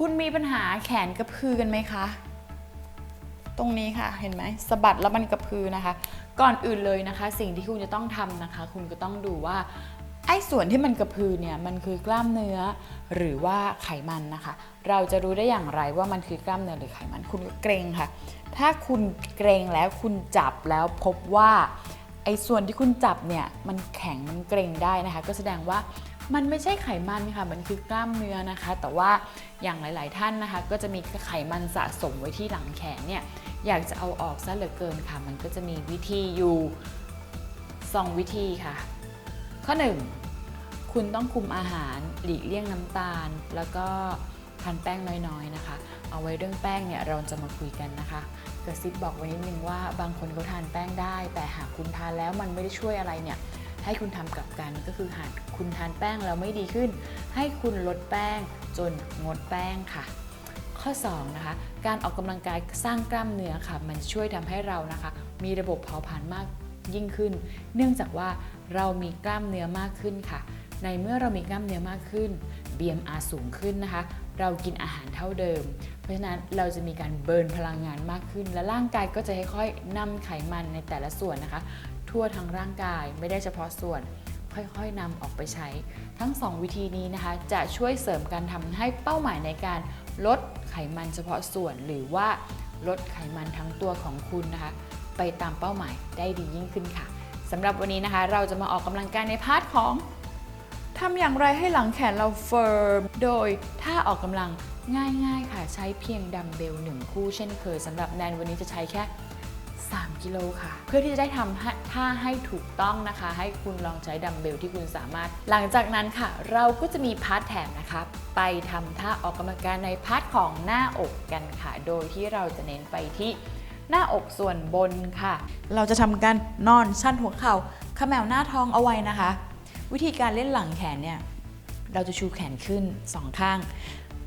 คุณมีปัญหาแขนกระพือกันไหมคะ ตรงนี้ค่ะเห็นไหมสะบัดแล้วมันกระพือนะคะ ก่อนอื่นเลยนะคะ สิ่งที่คุณจะต้องทำนะคะ คุณก็ต้องดูว่าไอ้ส่วนที่มันกระพือเนี่ยมันคือกล้ามเนื้อหรือว่าไขมันนะคะ เราจะรู้ได้อย่างไรว่ามันคือกล้ามเนื้อหรือไขมันคุณก็เกรงค่ะ ถ้าคุณเกรงแล้วคุณจับแล้วพบว่าไอ้ส่วนที่คุณจับเนี่ยมันแข็งมันเกรงได้นะคะ ก็แสดงว่า มันไม่ใช่ไขมันค่ะ มันคือกล้ามเนื้อนะคะ แต่ว่าอย่างหลาย ๆ ท่านนะคะ ก็จะมีไขมันสะสมไว้ที่หลังแขนเนี่ย อยากจะเอาออกซะเหลือเกินค่ะ มันก็จะมีวิธีอยู่สองวิธีค่ะ ข้อ 1 คุณต้องคุมอาหารหลีกเลี่ยงน้ำตาล แล้วก็ทานแป้งน้อย ๆ นะคะ เอาไว้เรื่องแป้งเนี่ยเราจะมาคุยกันนะคะกระซิบบอกไว้นิดนึงว่าบางคนเขาทานแป้งได้ แต่หากคุณทานแล้วมันไม่ได้ช่วยอะไรเนี่ย ให้คุณทำกลับกันก็คือหากคุณทานแป้งแล้วไม่ดีขึ้น ให้คุณลดแป้งจนงดแป้งค่ะ ข้อ2นะคะการออกกำลังกายสร้างกล้ามเนื้อค่ะ มันช่วยทำให้เรานะคะ มีระบบเผาผลาญมากยิ่งขึ้น เนื่องจากว่าเรามีกล้ามเนื้อมากขึ้นค่ะ ในเมื่อเรามีกล้ามเนื้อมากขึ้น BMR สูงขึ้นนะคะ เรากินอาหารเท่าเดิม เพราะฉะนั้นเราจะมีการเบิร์นพลังงานมากขึ้น และร่างกายก็จะค่อยๆนำไขมันในแต่ละส่วนนะคะ ทั่วทั้งร่างกายไม่ได้เฉพาะส่วนค่อยๆนำออกไปใช้ ทั้ง 2 วิธีนี้นะคะ จะช่วยเสริมการทำให้เป้าหมายในการลดไขมันเฉพาะส่วน หรือว่าลดไขมันทั้งตัวของคุณนะคะ ไปตามเป้าหมายได้ดียิ่งขึ้นค่ะสำหรับวันนี้นะคะ เราจะมาออกกำลังกายในพาร์ทของทำอย่างไรให้หลังแขนเราเฟิร์มโดยถ้าออกกำลัง ง่ายๆค่ะใช้เพียงดัมเบลหนึ่งคู่เช่นเคยสำหรับแนนวันนี้จะใช้แค่ 3 กิโลค่ะ เพื่อที่จะได้ทำท่าให้ถูกต้องนะคะ ให้คุณลองใช้ดัมเบลที่คุณสามารถ หลังจากนั้นค่ะ เราก็จะมีพาร์ทแถมนะคะไปทำท่าออกกำลังกายในพาร์ทของหน้าอกกันค่ะ โดยที่เราจะเน้นไปที่หน้าอกส่วนบนค่ะ เราจะทำการนอนชันหัวเข่าขมวหน้าท้องเอาไว้นะคะ วิธีการเล่นหลังแขนเนี่ยเราจะชูแขนขึ้นสองข้าง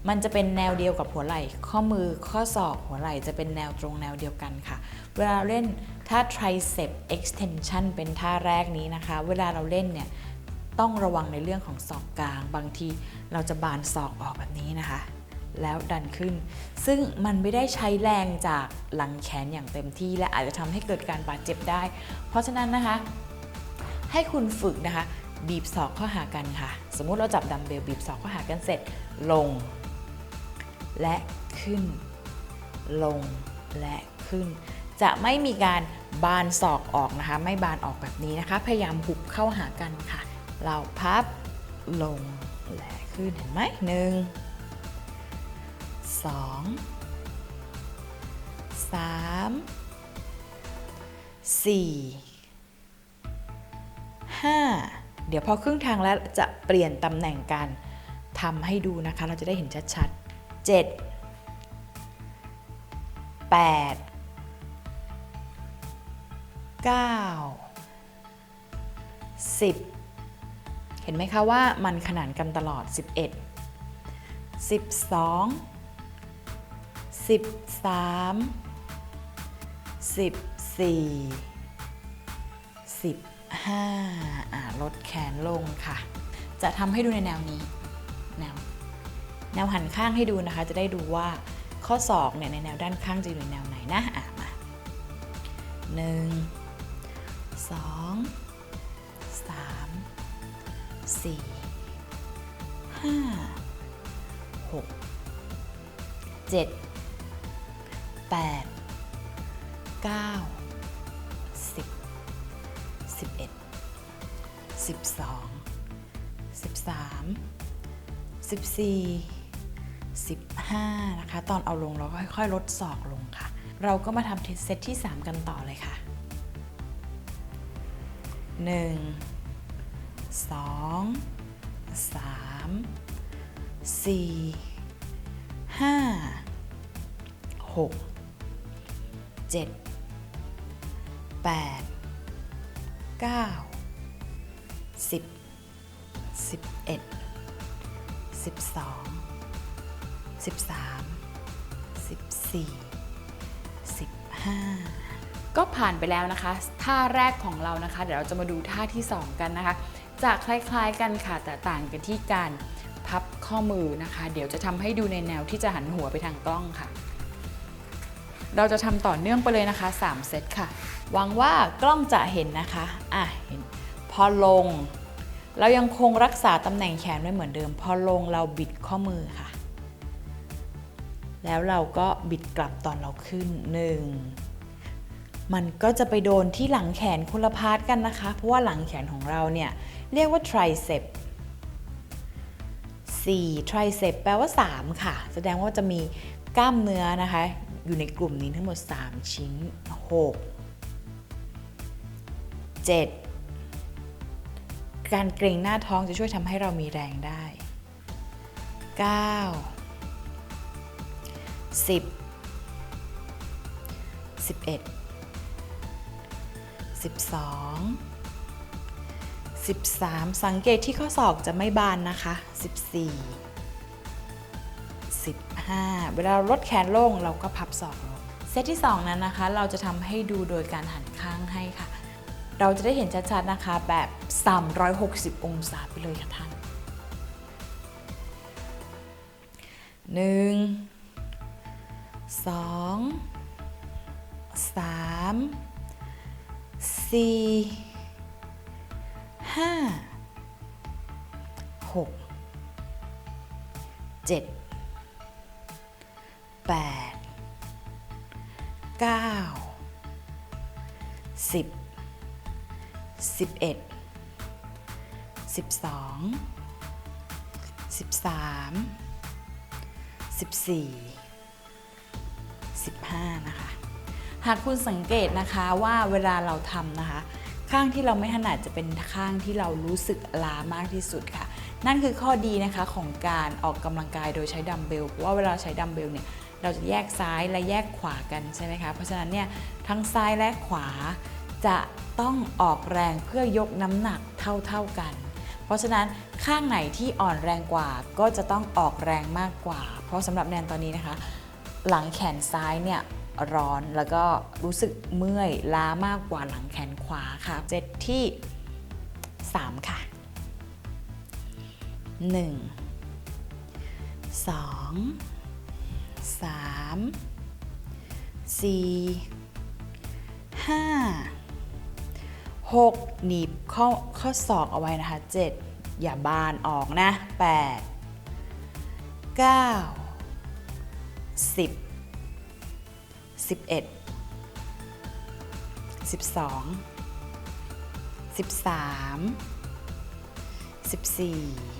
มันจะเป็นแนวเดียวกับหัวไหล่ ข้อมือข้อศอกหัวไหล่จะเป็นแนวตรงแนวเดียวกันค่ะ เวลาเล่นท่า tricep extension เป็นท่าแรกนี้นะคะ เวลาเราเล่นเนี่ยต้องระวังในเรื่องของศอกกลาง บางทีเราจะบานศอกออกแบบนี้นะคะ แล้วดันขึ้น ซึ่งมันไม่ได้ใช้แรงจากหลังแขนอย่างเต็มที่ และอาจจะทำให้เกิดการบาดเจ็บได้ เพราะฉะนั้นนะคะ ให้คุณฝึกนะคะ บีบศอกเข้าหากันค่ะ สมมุติเราจับดัมเบลบีบศอกเข้าหากันเสร็จลง และขึ้น ลงและขึ้น จะไม่มีการบานศอกออกนะคะ ไม่บานออกแบบนี้นะคะ พยายามหุบเข้าหากันค่ะ เราพับลงและขึ้นเห็นไหมหนึ่งสองสามสี่5เดี๋ยวพอครึ่งทางแล้วจะเปลี่ยนตำแหน่งการทำให้ดูนะคะ เราจะได้เห็นชัดๆ 7 8 9 10 เห็นไหมคะว่ามันขนานกันตลอด 11 12 13 14 15อ่าลดแขนลงค่ะ จะทำให้ดูในแนวนี้ แนว แนวหันข้างให้ดูนะคะ จะได้ดูว่าข้อศอกเนี่ยในแนวด้านข้างจะอยู่ในแนวไหนนะอะมาหนึ่งสองสามสี่ห้าหกเจ็ดแปดเก้าสิบ11 12 13 14 15 นะคะ ตอนเอาลงเราก็ค่อยๆ ลดศอกลงค่ะ เราก็มาทำเซตที่ 3 กันต่อเลยค่ะ 1 2 3 4 5 6 7 8 9 10 11 12 13 14 15ก็ผ่านไปแล้วนะคะ ท่าแรกของเรานะคะ เดี๋ยวเราจะมาดูท่าที่ 2 กันนะคะ จะคล้ายๆกันค่ะแต่ต่างกันที่การพับข้อมือนะคะ เดี๋ยวจะทำให้ดูในแนวที่จะหันหัวไปทางกล้องค่ะ เราจะทำต่อเนื่องไปเลยนะคะ 3 เซตค่ะหวังว่ากล้องจะเห็นนะคะอะเห็นพอลง เรายังคงรักษาตำแหน่งแขนไว้เหมือนเดิม พอลงเราบิดข้อมือค่ะ แล้วเราก็บิดกลับตอนเราขึ้นหนึ่งมันก็จะไปโดนที่หลังแขนคนละพาร์ทกันนะคะ เพราะว่าหลังแขนของเราเนี่ย เรียกว่า tricep 4 tricep แปลว่า 3 ค่ะ แสดงว่าจะมีกล้ามเนื้อนะคะ อยู่ในกลุ่มนี้ทั้งหมด 3 ชิ้น 6 7 การเกรงหน้าท้องจะช่วยทำให้เรามีแรงได้ 9 10 11 12 13สังเกตที่ข้อศอกจะไม่บานนะคะ14 15เวลาเราลดแขนลงเราก็พับศอกลงเซตที่2นั้นนะคะ เราจะทำให้ดูโดยการหันข้างให้ค่ะ เราจะได้เห็นชัดๆนะคะแบบ 360 องศาไปเลยค่ะท่านหนึ่ง สองสามสี่ห้าหกเจ็ดแปดเก้าสิบสิบเอ็ดสิบสองสิบสาม14 15 นะคะ หากคุณสังเกตนะคะว่าเวลาเราทำนะคะ ข้างที่เราไม่ถนัดจะเป็นข้างที่เรารู้สึกล้ามากที่สุดค่ะ นั่นคือข้อดีนะคะของการออกกำลังกายโดยใช้ดัมเบลว่าเวลาใช้ดัมเบลเนี่ยเราจะแยกซ้ายและแยกขวากันใช่ไหมคะ เพราะฉะนั้นเนี่ยทั้งซ้ายและขวาจะต้องออกแรงเพื่อยกน้ำหนักเท่าๆกัน เพราะฉะนั้นข้างไหนที่อ่อนแรงกว่าก็จะต้องออกแรงมากกว่า เพราะสำหรับแนนตอนนี้นะคะ หลังแขนซ้ายเนี่ยร้อนแล้วก็รู้สึกเมื่อยล้ามากกว่าหลังแขนขวาค่ะเจ็ดที่ 3 ค่ะ 1 2 3 4 5 6 หนีบข้อข้อศอกเอาไว้นะคะ 7 อย่าบานออกนะ 8 9 10 11 12 13 14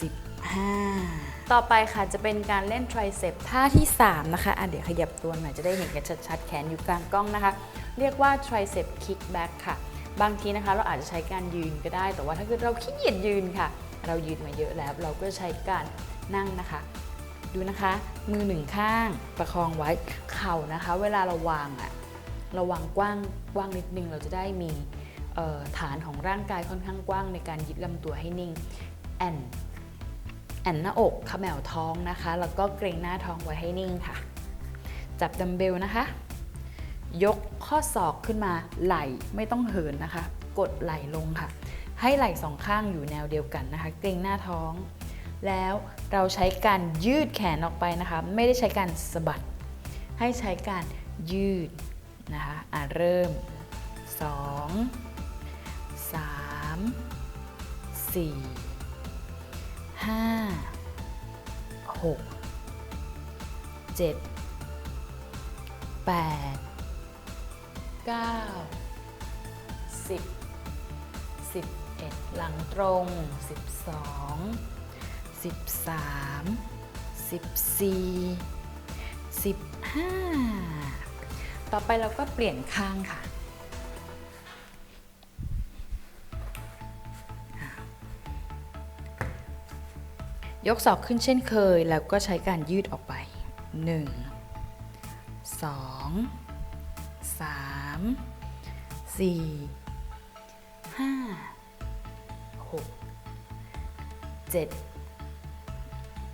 15 ต่อไปค่ะจะเป็นการเล่น tricep ท่าที่ 3 นะคะอะเดี๋ยวขยับตัวหน่อยจะได้เห็นกันชัดๆ แขนอยู่กลางกล้องนะคะ เรียกว่า tricep kickback ค่ะ บางทีนะคะเราอาจจะใช้การยืนก็ได้ แต่ว่าถ้าเกิดเราขี้เกียจยืนค่ะ เรายืนมาเยอะแล้ว เราก็ใช้การนั่งนะคะ ดูนะคะ มือหนึ่งข้างประคองไว้เข่านะคะ เวลาเราวางอะเราวางกว้างกว้างนิดนึงเราจะได้มีฐานของร่างกายค่อนข้างกว้างในการยึดลำตัวให้นิ่งแอนแอนหน้าอกขมวท้องนะคะ แล้วก็เกรงหน้าท้องไว้ให้นิ่งค่ะ จับดัมเบลนะคะ ยกข้อศอกขึ้นมาไหล่ไม่ต้องเหินนะคะ กดไหล่ลงค่ะ ให้ไหล่สองข้างอยู่แนวเดียวกันนะคะ เกรงหน้าท้อง แล้วเราใช้การยืดแขนออกไปนะคะ ไม่ได้ใช้การสะบัด ให้ใช้การยืดนะคะอะเริ่ม 2 3 4 5 6 7 8 9 10 11หลังตรง 12 13 14 15ต่อไปเราก็เปลี่ยนข้างค่ะ ยกศอกขึ้นเช่นเคย แล้วก็ใช้การยืดออกไป1 2 3 4 5 6 7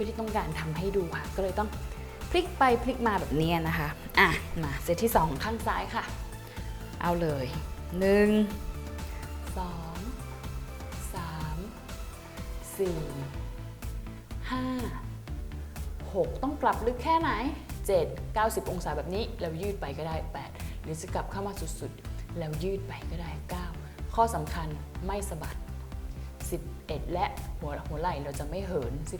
พื่อที่ต้องการทำให้ดูค่ะ ก็เลยต้องพลิกไปพลิกมาแบบเนี้ยนะคะ อะ มาเซตที่สองข้างซ้ายค่ะ เอาเลยหนึ่งสองสามสี่ห้า6ต้องกลับลึกแค่ไหน 7 90 องศาแบบนี้ แล้วยืดไปก็ได้ 8 หรือจะกลับเข้ามาสุดๆ แล้วยืดไปก็ได้ 9 ข้อสำคัญไม่สะบัด 11 และหัวหัวไหล่เราจะไม่เหิน 12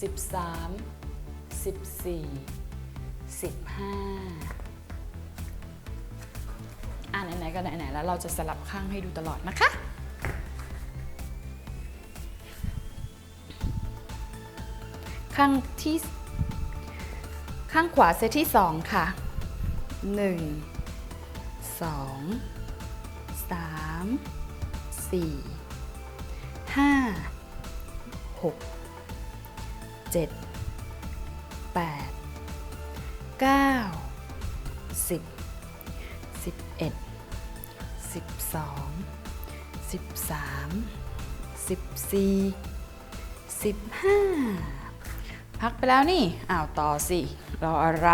13 14 15อ่าไหนๆก็ไหนๆแล้วเราจะสลับข้างให้ดูตลอดนะคะ ข้างที่ ข้างขวาเซตที่ 2 ค่ะ 1 2 3 4 7 8 9 10 11 12 13 14 15 พักไปแล้วนี่อ้าวต่อสิ รออะไร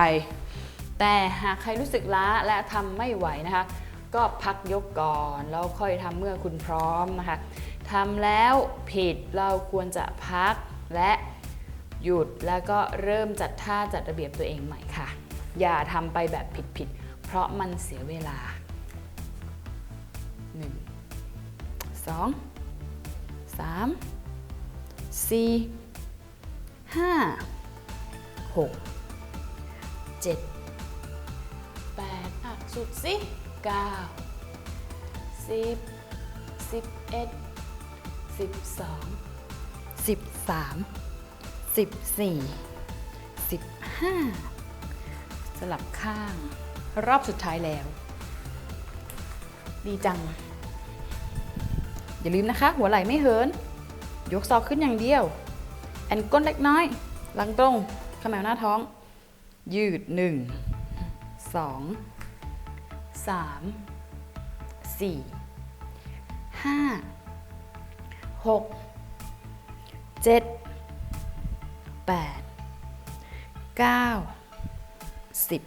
แต่หากใครรู้สึกล้าและทำไม่ไหวนะคะ ก็พักยกก่อน แล้วค่อยทำเมื่อคุณพร้อมนะคะ ทำแล้วผิดเราควรจะพักและหยุดแล้วก็เริ่มจัดท่าจัดระเบียบตัวเองใหม่ค่ะ อย่าทำไปแบบผิดๆเพราะมันเสียเวลา 1 2 3สี่ห้าหกเจ็ดแปดอะสุดสิเก้า สิบสิบเอ็ดสิบสองสิบสามสิบสี่สิบห้าสลับข้าง รอบสุดท้ายแล้ว ดีจัง อย่าลืมนะคะ หัวไหล่ไม่เหิน ยกศอกขึ้นอย่างเดียว แอนก้นเล็กน้อย หลังตรงขมวหน้าท้อง ยืดหนึ่งสองสามสี่ห้า 1 2 3 4 5 6 7 8 9 10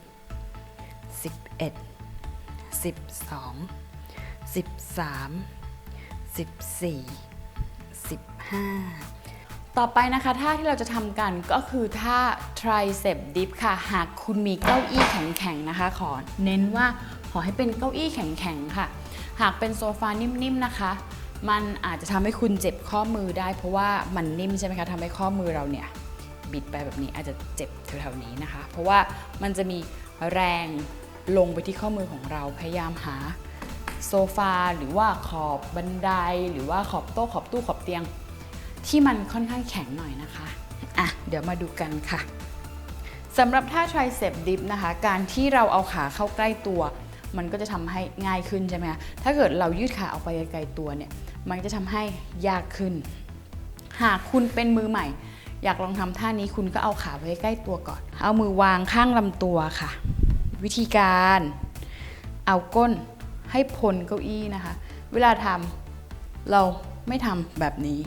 11 12 13 14 15ต่อไปนะคะท่าที่เราจะทำกันก็คือท่า tricep dip ค่ะ หากคุณมีเก้าอี้แข็งๆนะคะ ขอเน้นว่าขอให้เป็นเก้าอี้แข็งๆค่ะ หากเป็นโซฟานิ่มๆนะคะ มันอาจจะทำให้คุณเจ็บข้อมือได้ เพราะว่ามันนิ่มใช่ไหมคะทำให้ข้อมือเราเนี่ยบิดไปแบบนี้อาจจะเจ็บแถวๆนี้นะคะ เพราะว่ามันจะมีแรงลงไปที่ข้อมือของเราพยายามหาโซฟาหรือว่าขอบบันได หรือว่าขอบโต๊ะขอบตู้ขอบเตียง ที่มันค่อนข้างแข็งหน่อยนะคะอะเดี๋ยวมาดูกันค่ะสำหรับท่า tricep dip นะคะ การที่เราเอาขาเข้าใกล้ตัว มันก็จะทำให้ง่ายขึ้นใช่ไหมคะถ้าเกิดเรายืดขาออกไปไกลตัวเนี่ย มันจะทำให้ยากขึ้น หากคุณเป็นมือใหม่ อยากลองทำท่านี้คุณก็เอาขาไว้ใกล้ตัวก่อน เอามือวางข้างลำตัวค่ะ วิธีการเอาก้นให้พ้นเก้าอี้นะคะ เวลาทำเราไม่ทำแบบนี้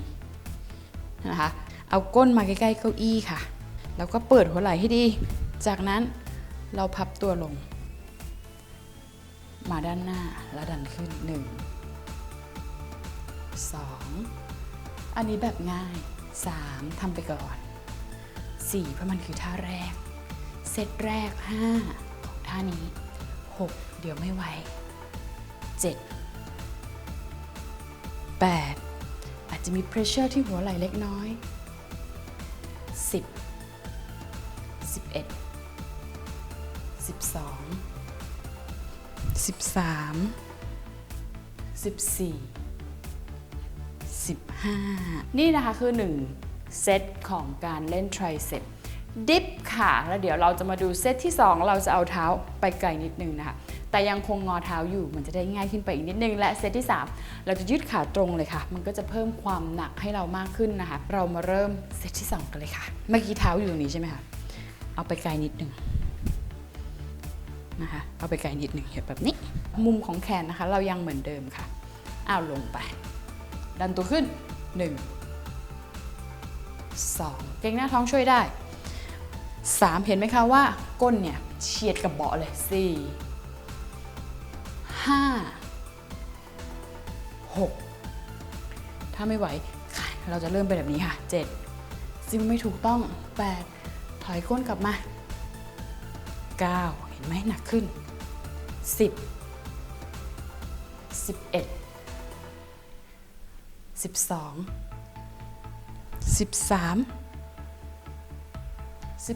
นะคะ เอาก้นมาใกล้ๆเก้าอี้ค่ะ แล้วก็เปิดหัวไหล่ให้ดี จากนั้นเราพับตัวลง มาด้านหน้าแล้วดันขึ้น1 2 อันนี้แบบง่าย 3ทำไปก่อน 4 เพราะมันคือท่าแรก เซตแรก 5 ของท่านี้ 6 เดี๋ยวไม่ไหว 7 8 อาจจะมี pressure ที่หัวไหล่เล็กน้อย 10 11 12 13 14 15 นี่นะคะคือ 1 เซตของการเล่น tricep ดิฟค่ะ แล้วเดี๋ยวเราจะมาดูเซตที่ 2 เราจะเอาเท้าไปไกลนิดนึงนะคะ แต่ยังคงงอเท้าอยู่มันจะได้ง่ายขึ้นไปอีกนิดนึง และเซตที่ 3 เราจะยืดขาตรงเลยค่ะ มันก็จะเพิ่มความหนักให้เรามากขึ้นนะคะ เรามาเริ่มเซตที่ 2 กันเลยค่ะ เมื่อกี้เท้าอยู่ตรงนี้ใช่ไหมคะ เอาไปไกลนิดนึงนะคะ เอาไปไกลนิดนึงแบบนี้ มุมของแขนนะคะ เรายังเหมือนเดิมค่ะอ้าวลงไป ดันตัวขึ้น 1 2 เกรงหน้าท้องช่วยได้ 3 เห็นไหมคะว่าก้นเนี่ยเฉียดกับเบาะเลย 4 5 6 ถ้าไม่ไหวค่ะเราจะเริ่มเป็นแบบนี้ค่ะ 7ซึ่งไม่ถูกต้อง 8 ถอยก้นกลับมา 9 เห็นไหมหนักขึ้น 10 11 12 13 14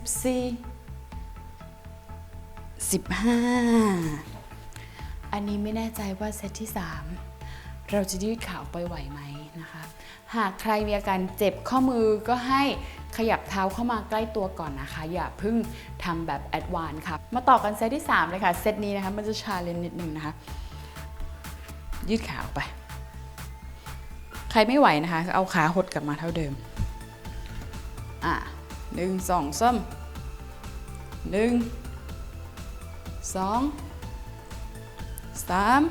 15อันนี้ไม่แน่ใจว่าเซตที่3เราจะยืดขาออกไปไหวไหมนะคะ หากใครมีอาการเจ็บข้อมือก็ให้ขยับเท้าเข้ามาใกล้ตัวก่อนนะคะ อย่าเพิ่งทำแบบแอดวานค่ะ มาต่อกันเซตที่ 3 เลยค่ะ เซตนี้นะคะ มันจะชาเลนจ์นิดนึงนะคะ ยืดขาออกไป รไม่ไหวนะคะ เอาขาหดกลับมาเท่าเดิม อะหนึ่งสองซ้ำหนึ่งสองสาม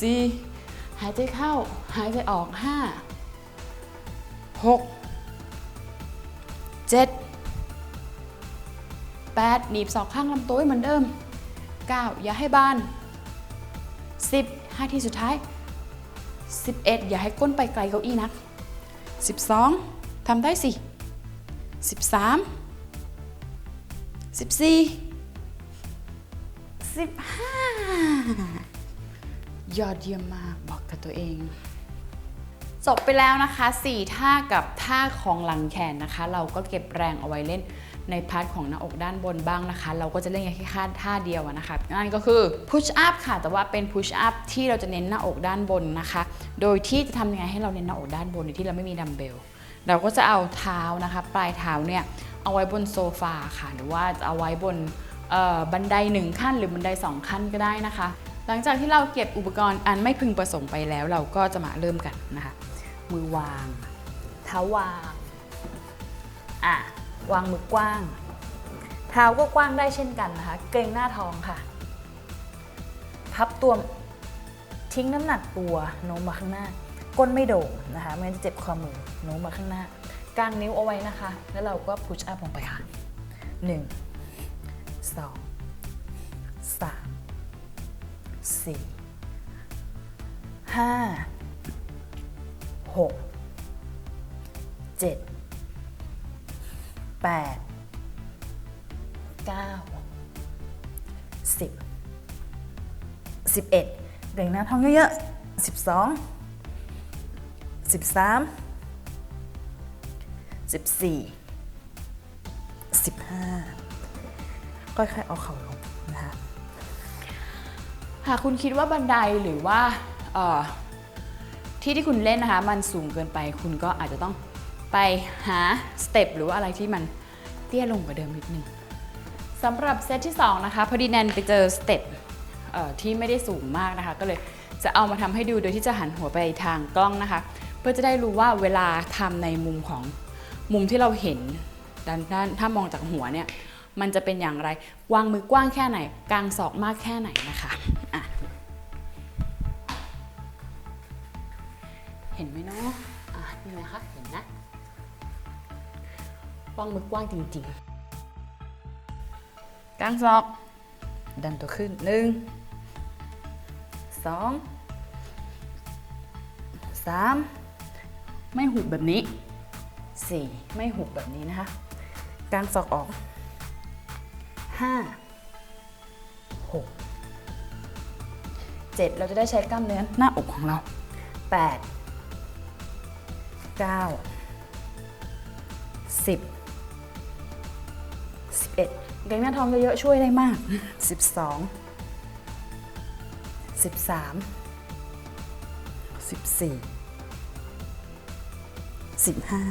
สี่หายใจเข้า หายใจออกห้าหกเจ็ดแปดหนีบศอกข้างลำตัวให้เหมือนเดิมเก้าอย่าให้บาน10 5ทีสุดท้าย 11 อย่าให้ก้นไปไกลเก้าอี้นัก 12ทำได้สิ 13 14 15 ยอดเยี่ยมมากบอกกับตัวเอง จบไปแล้วนะคะ 4 ท่ากับท่าของหลังแขนนะคะ เราก็เก็บแรงเอาไว้เล่นในพาร์ทของหน้าอกด้านบนบ้างนะคะ เราก็จะเล่นแค่ท่าท่าเดียวนะคะ นั่นก็คือ push up ค่ะ แต่ว่าเป็น push up ที่เราจะเน้นหน้าอกด้านบนนะคะ โดยที่จะทำยังไงให้เราเน้นหน้าอกด้านบนโดยที่เราไม่มีดัมเบล เราก็จะเอาเท้านะคะปลายเท้าเนี่ยเอาไว้บนโซฟาค่ะ หรือว่าจะเอาไว้บนบันไดหนึ่งขั้นหรือบันไดสองขั้นก็ได้นะคะ หลังจากที่เราเก็บอุปกรณ์อันไม่พึงประสงค์ไปแล้ว เราก็จะมาเริ่มกันนะคะ มือวาง เท้าวางอะวางมือกว้าง เท้าก็กว้างได้เช่นกันนะคะ เกรงหน้าท้องค่ะ พับตัว ทิ้งน้ำหนักตัวโน้มมาข้างหน้า ก้นไม่โด่งนะคะไม่งั้นจะเจ็บข้อมือโน้มมาข้างหน้ากางนิ้วเอาไว้นะคะ แล้วเราก็พุชอัพลงไปค่ะ1 2 3 4 5 6 7 8 9 10 11เบ่ งหน้าท้องเยอะๆ12 13 14 15ค่อยๆเอาเข่าลงนะคะหากคุณคิดว่าบันไดหรือว่าเอ่อที่ที่คุณเล่นนะคะมันสูงเกินไปคุณก็อาจจะต้องไปหาสเต็ปหรือว่าอะไรที่มันเตี้ยลงกว่าเดิมนิดนึงสำหรับเซตที่ 2 นะคะพอดีแนนไปเจอสเต็ป ที่ไม่ได้สูงมากนะคะ ก็เลยจะเอามาทำให้ดูโดยที่จะหันหัวไปทางกล้องนะคะ เพื่อจะได้รู้ว่าเวลาทำในมุมของมุมที่เราเห็นด้านด้านถ้ามองจากหัวเนี่ยมันจะเป็นอย่างไร วางมือกว้างแค่ไหน กางศอกมากแค่ไหนนะคะะเห็นไหมเนาะะนี่นะคะ เห็นนะ วางมือกว้างจริงๆกางศอก ดันตัวขึ้นหนึ่ง สองสามไม่หุบแบบนี้สี่ไม่หุบแบบนี้นะคะกางศอกออกห้าหกเจ็ดเราจะได้ใช้กล้ามเนื้อหน้าอกของเราแปดเก้าสิบสิบเอ็ดเกรงหน้าท้องเยอะๆช่วยได้มากสิบสอง สิบสามสิบสี่สิบห้า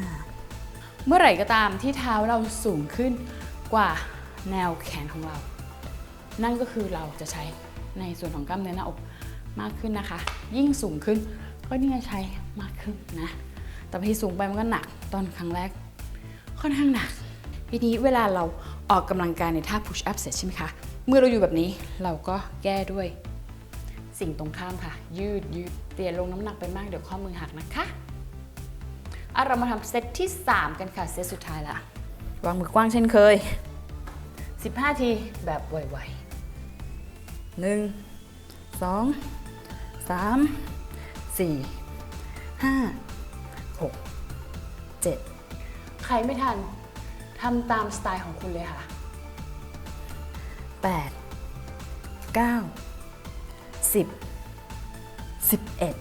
เมื่อไหร่ก็ตามที่เท้าเราสูงขึ้นกว่าแนวแขนของเรา นั่นก็คือเราจะใช้ในส่วนของกล้ามเนื้อหน้าอกมากขึ้นนะคะ ยิ่งสูงขึ้นก็ยิ่งจะใช้มากขึ้นนะ แต่พอที่สูงไปมันก็หนักตอนครั้งแรก ค่อนข้างหนักทีนี้เวลาเราออกกำลังกายในท่า push up เสร็จใช่ไหมคะ เมื่อเราอยู่แบบนี้เราก็แก้ด้วย สิ่งตรงข้ามค่ะ ยืดยืดเปลี่ยนลงน้ำหนักไปมากเดี๋ยวข้อมือหักนะคะอะเรามาทำเซตที่ 3 กันค่ะ เซตสุดท้ายละวางมือกว้างเช่นเคย 15 ทีแบบไวๆหนึ่งสองสามสี่ห้าหกเจ็ดใครไม่ทันทำตามสไตล์ของคุณเลยค่ะ8 9 10 11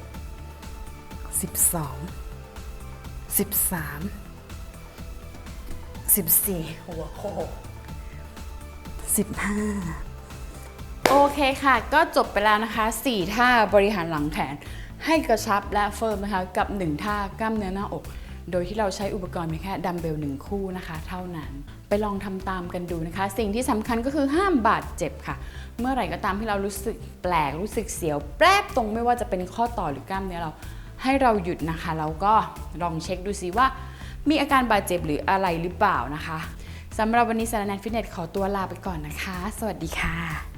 12 13 14 หัวโค15 โอเคค่ะ ก็จบไปแล้วนะคะ 4 ท่าบริหารหลังแขนให้กระชับและเฟิร์มนะคะ กับ 1 ท่ากล้ามเนื้อหน้าอก โดยที่เราใช้อุปกรณ์เพียงแค่ดัมเบลหนึ่งคู่นะคะ เท่านั้น ไปลองทำตามกันดูนะคะ สิ่งที่สำคัญก็คือห้ามบาดเจ็บค่ะ เมื่อไหร่ก็ตามที่เรารู้สึกแปลกรู้สึกเสียว แปรบตรงไม่ว่าจะเป็นข้อต่อหรือกล้ามเนื้อเราให้เราหยุดนะคะแล้วก็ลองเช็คดูซิว่า มีอาการบาดเจ็บหรืออะไรหรือเปล่านะคะสำหรับวันนี้สารแนนฟิตเนสขอตัวลาไปก่อนนะคะ สวัสดีค่ะ